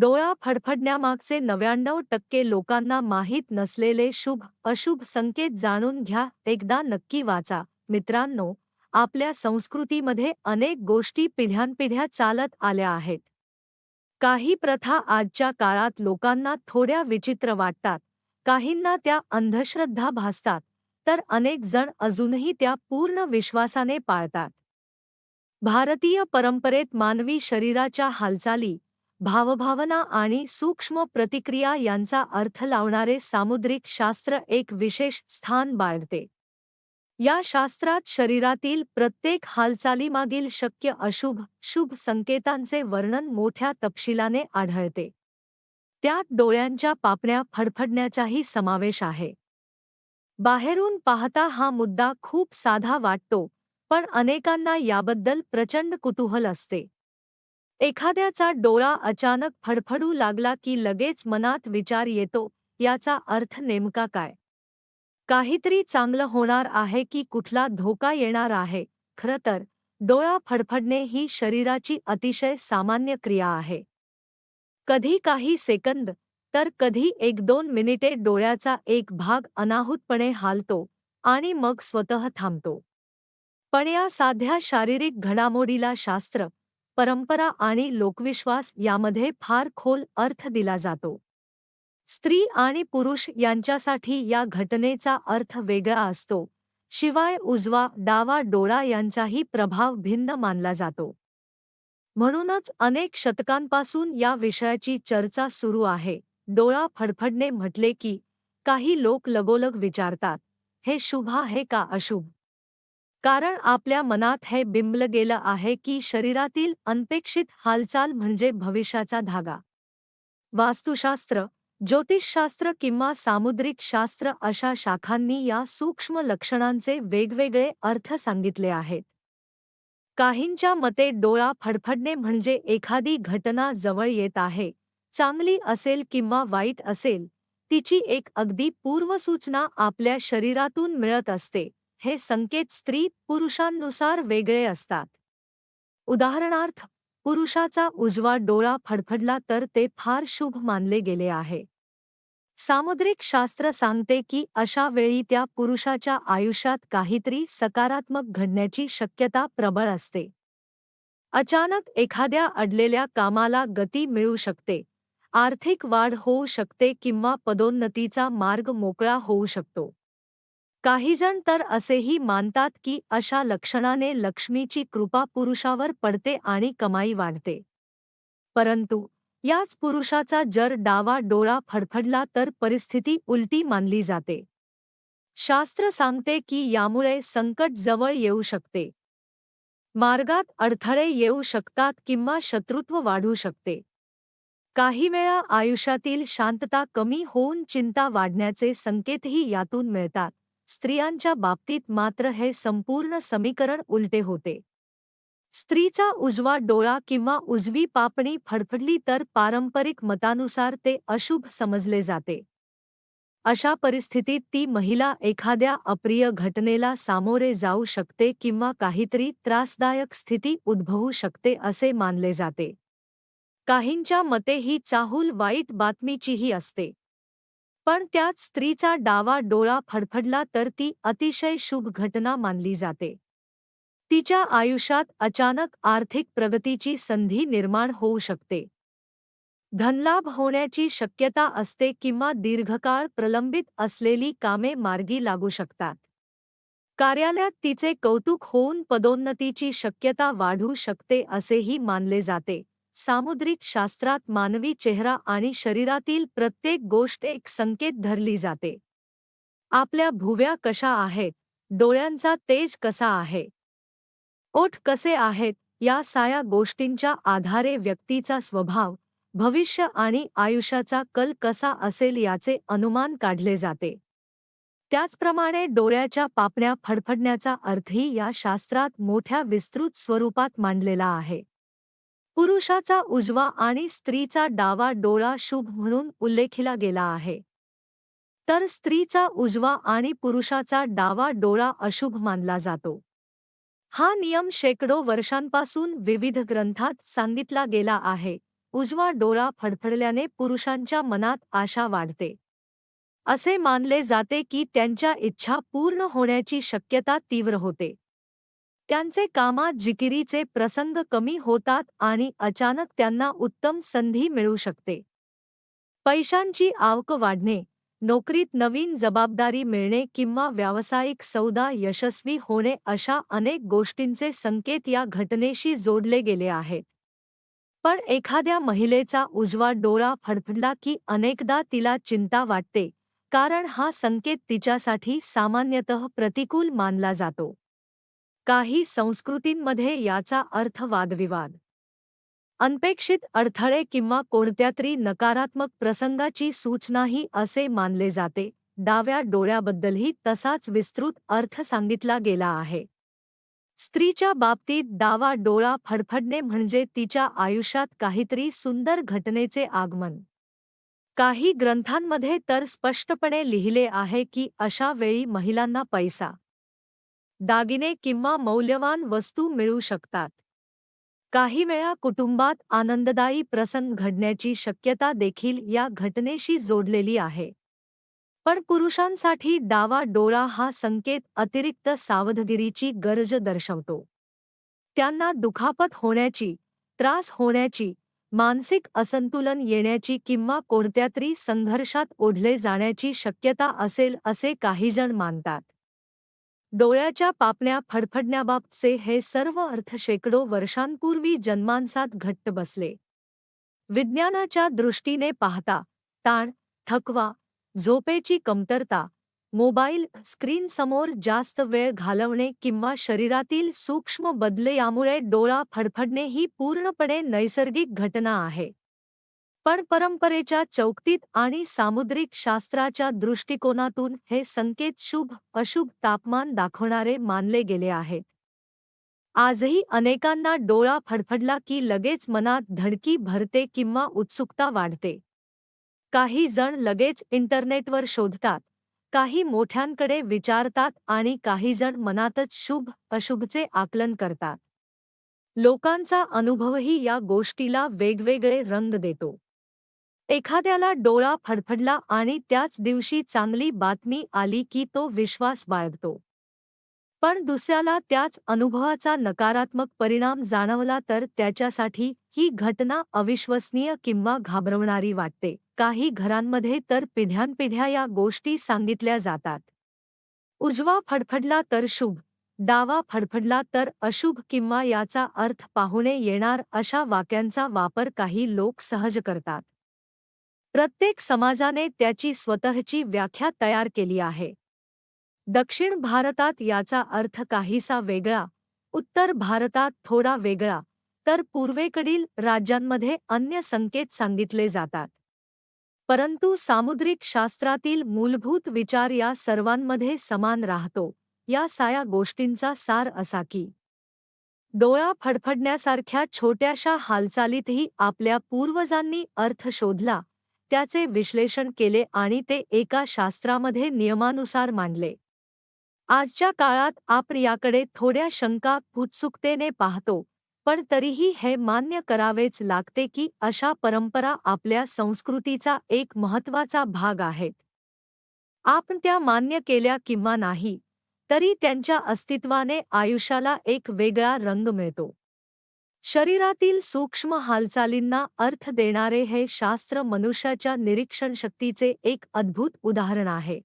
डोळा फडफडण्यामागचे नव्याण्णव टक्के लोकांना माहीत नसलेले शुभ अशुभ संकेत जाणून घ्या. एकदा नक्की वाचा. मित्रांनो आपल्या संस्कृतीमध्ये अनेक गोष्टी पिढ्यानपिढ्या चालत आल्या आहेत. काही प्रथा आजच्या काळात लोकांना थोड्या विचित्र वाटतात. काहींना त्या अंधश्रद्धा भासतात. तर अनेक जण अजूनही त्या पूर्ण विश्वासाने पाळतात. भारतीय परंपरेत मानवी शरीराच्या हालचाली भावभावना आणि सूक्ष्म प्रतिक्रिया यांचा अर्थ लावणारे सामुद्रिक शास्त्र एक विशेष स्थान बाळगते. या शास्त्रात शरीरातील प्रत्येक हालचालीमागील शक्य अशुभ शुभ संकेतांचे वर्णन मोठ्या तपशिलाने आढळते. त्यात डोळ्यांच्या पापण्या फडफडण्याचाही समावेश आहे. बाहेरून पाहता हा मुद्दा खूप साधा वाटतो पण अनेकांना याबद्दल प्रचंड कुतूहल असते. एखाद्याचा डोळा अचानक फडफडू लागला की लगेच मनात विचार येतो याचा अर्थ नेमका काय? काहीतरी चांगलं होणार आहे की कुठला धोका येणार आहे? खरं तर डोळा फडफडणे ही शरीराची अतिशय सामान्य क्रिया आहे. कधी काही सेकंद तर कधी एक दोन मिनिटे डोळ्याचा एक भाग अनाहूतपणे हालतो आणि मग स्वतः थांबतो. पण या साध्या शारीरिक घडामोडीला शास्त्र परंपरा आणि लोकविश्वास यामध्ये फार खोल अर्थ दिला जातो. स्त्री आणि पुरुष यांच्यासाठी या घटनेचा अर्थ वेगळा असतो. शिवाय उजवा डावा डोळा यांचाही प्रभाव भिन्न मानला जातो. म्हणूनच अनेक शतकांपासून या विषयाची चर्चा सुरू आहे. डोळा फडफडणे म्हटले की काही लोक लगोलग विचारतात हे शुभ आहे का अशुभ? कारण आपल्या मनात हे बिंबलं गेलं आहे की शरीरातील अनपेक्षित हालचाल म्हणजे भविष्याचा धागा. वास्तुशास्त्र ज्योतिषशास्त्र किंवा सामुद्रिक शास्त्र अशा शाखांनी या सूक्ष्म लक्षणांचे वेगवेगळे अर्थ सांगितले आहेत. काहींच्या मते डोळा फडफडणे म्हणजे एखादी घटना जवळ येत आहे चांगली असेल किंवा वाईट असेल तिची एक अगदी पूर्वसूचना आपल्या शरीरातून मिळत असते. हे संकेत स्त्री पुरुषांनुसार वेगळे असतात. उदाहरणार्थ पुरुषाचा उजवा डोळा फडफडला तर ते फार शुभ मानले गेले आहे. सामुद्रिक शास्त्र सांगते की अशा वेळी त्या पुरुषाच्या आयुष्यात काहीतरी सकारात्मक घडण्याची शक्यता प्रबळ असते. अचानक एखाद्या अडलेल्या कामाला गती मिळू शकते. आर्थिक वाढ होऊ शकते किंवा पदोन्नतीचा मार्ग मोकळा होऊ शकतो. काहीजण तर असेही मानतात की अशा लक्षणाने लक्ष्मीची कृपा पुरुषावर पडते आणि कमाई वाढते. परंतु याच पुरुषाचा जर डावा डोळा फडफडला तर परिस्थिती उलटी मानली जाते. शास्त्र सांगते की यामुळे संकट जवळ येऊ शकते. मार्गात अडथळे येऊ शकतात किंवा शत्रुत्व वाढू शकते. काही वेळा आयुष्यातील शांतता कमी होऊन चिंता वाढण्याचे संकेतही यातून मिळतात. स्त्रियांच्या बाबतीत मात्र हे संपूर्ण समीकरण उलटे होते. स्त्रीचा उजवा डोळा किंवा उजवी पापणी फडफडली तर पारंपरिक मतानुसार ते अशुभ समजले जाते. अशा परिस्थितीत ती महिला एखाद्या अप्रिय घटनेला सामोरे जाऊ शकते किंवा काहीतरी त्रासदायक स्थिती उद्भवू शकते असे मानले जाते. काहींच्या मते ही चाहूल वाईट बातमीचीही असते. पण त्यात स्त्रीचा डावा डोळा फडफडला तर ती अतिशय शुभ घटना मानली जाते. तिच्या आयुष्यात अचानक आर्थिक प्रगतीची संधी निर्माण होऊ शकते. धनलाभ होण्याची शक्यता असते किंवा दीर्घकाळ प्रलंबित असलेली कामे मार्गी लागू शकतात. कार्यालयात तिचे कौतुक होऊन पदोन्नतीची शक्यता वाढू शकते असेही मानले जाते. सामुद्रिक शास्त्रात मानवी चेहरा आणि शरीरातील प्रत्येक गोष्ट एक संकेत धरली जाते. आपल्या भुव्या कशा आहेत? डोळ्यांचा तेज कसा आहे? ओठ कसे आहेत? या साया गोष्टींच्या आधारे व्यक्तीचा स्वभाव भविष्य आणि आयुष्याचा कल कसा असेल याचे अनुमान काढले जाते. त्याचप्रमाणे डोळ्याच्या पापण्या फडफडण्याचा अर्थही या शास्त्रात मोठ्या विस्तृत स्वरूपात मांडलेला आहे. पुरुषाचा उजवा आणि स्त्रीचा डावा डोळा शुभ म्हणून उल्लेखिला गेला आहे. तर स्त्रीचा उजवा आणि पुरुषाचा डावा डोळा अशुभ मानला जातो. हा नियम शेकडो वर्षांपासून विविध ग्रंथात सांगितला गेला आहे. उजवा डोळा फडफडल्याने पुरुषांच्या मनात आशा वाढते. असे मानले जाते की त्यांच्या इच्छा पूर्ण होण्याची शक्यता तीव्र होते. त्यांचे कामात जिकिरीचे प्रसंग कमी होतात आणि अचानक त्यांना उत्तम संधी मिळू शकते. पैशांची आवक वाढणे नोकरीत नवीन जबाबदारी मिळणे किंवा व्यावसायिक सौदा यशस्वी होणे अशा अनेक गोष्टींचे संकेत या घटनेशी जोडले गेले आहेत. पण एखाद्या महिलेचा उजवा डोळा फडफडला की अनेकदा तिला चिंता वाटते कारण हा संकेत तिच्यासाठी सामान्यतः प्रतिकूल मानला जातो. काही संस्कृतींमध्ये याचा अर्थ वादविवाद. अनपेक्षित अडथळे किंवा कोणत्यातरी नकारात्मक प्रसंगाची सूचनाही असे मानले जाते. डाव्या डोळ्याबद्दलही तसाच विस्तृत अर्थ सांगितला गेला आहे. स्त्रीच्या बाबतीत डावा डोळा फडफडणे म्हणजे तिच्या आयुष्यात काहीतरी सुंदर घटनेचे आगमन. काही ग्रंथांमध्ये तर स्पष्टपणे लिहिले आहे की अशा वेळी महिलांना पैसा दागिने किंवा मौल्यवान वस्तू मिळू शकतात. काही वेळा कुटुंबात आनंददायी प्रसंग घडण्याची शक्यता देखील या घटनेशी जोडलेली आहे. पण पुरुषांसाठी डावा डोळा हा संकेत अतिरिक्त सावधगिरीची गरज दर्शवतो. त्यांना दुखापत होण्याची त्रास होण्याची मानसिक असंतुलन येण्याची किंवा कोणत्यातरी संघर्षात ओढले जाण्याची शक्यता असेल असे काहीजण मानतात. डोळ्याच्या पापण्या फडफडण्याबाबतचे हे सर्व अर्थ शेकडो वर्षांपूर्वी जन्मांसात घट्ट बसले. विज्ञानाच्या दृष्टीने पाहता, ताण, थकवा, झोपेची कमतरता, मोबाईल स्क्रीनसमोर जास्त वेळ घालवणे किंवा शरीरातील सूक्ष्म बदले यामुळे डोळा फडफडणे ही पूर्णपणे नैसर्गिक घटना आहे. पण परंपरेच्या चौकटीत आणि सामुद्रिक शास्त्राच्या दृष्टिकोनातून हे संकेत शुभ अशुभ तापमान दाखवणारे मानले गेले आहेत. आजही अनेकांना डोळा फडफडला की लगेच मनात धडकी भरते किंवा उत्सुकता वाढते. काही जण लगेच इंटरनेटवर शोधतात काही मोठ्यांकडे विचारतात आणि काही जण मनातच शुभ अशुभचे आकलन करतात. लोकांचा अनुभवही या गोष्टीला वेगवेगळे रंग देतो. एखाद्याला डोळा फडफडला आणि त्याच दिवशी चांगली बातमी आली की तो विश्वास बाळगतो. पण दुसऱ्याला त्याच अनुभवाचा नकारात्मक परिणाम जाणवला तर त्याच्यासाठी ही घटना अविश्वसनीय किंवा घाबरवणारी वाटते. काही घरांमध्ये तर पिढ्यानपिढ्या या गोष्टी सांगितल्या जातात. उजवा फडफडला तर शुभ डावा फडफडला तर अशुभ किंवा याचा अर्थ पाहुणे येणार अशा वाक्यांचा वापर काही लोक सहज करतात. प्रत्येक समाजाने त्याची स्वतःची व्याख्या तयार केली आहे. दक्षिण भारतात याचा अर्थ काहीसा वेगळा उत्तर भारतात थोडा वेगळा तर पूर्वेकडील राज्यांमध्ये अन्य संकेत सांगितले जातात. परंतु सामुद्रिक शास्त्रातील मूलभूत विचार या सर्वांमध्ये समान राहतो या साया गोष्टींचा सार असा की डोळा फडफडण्यासारख्या छोट्याशा हालचालीतही आपल्या पूर्वजांनी अर्थ शोधला त्याचे विश्लेषण केले आणि ते एका शास्त्रामध्ये नियमानुसार मांडले. आजच्या काळात आपण याकडे थोड्या शंका उत्सुकतेने पाहतो पण तरीही हे मान्य करावेच लागते की अशा परंपरा आपल्या संस्कृतीचा एक महत्त्वाचा भाग आहेत. आपण त्या मान्य केल्या किंवा नाही तरी त्यांच्या अस्तित्वाने आयुष्याला एक वेगळा रंग मिळतो. शरीरातील सूक्ष्म हालचालींना अर्थ देणारे हे शास्त्र मनुष्याच्या निरीक्षणशक्तीचे एक अद्भुत उदाहरण आहे.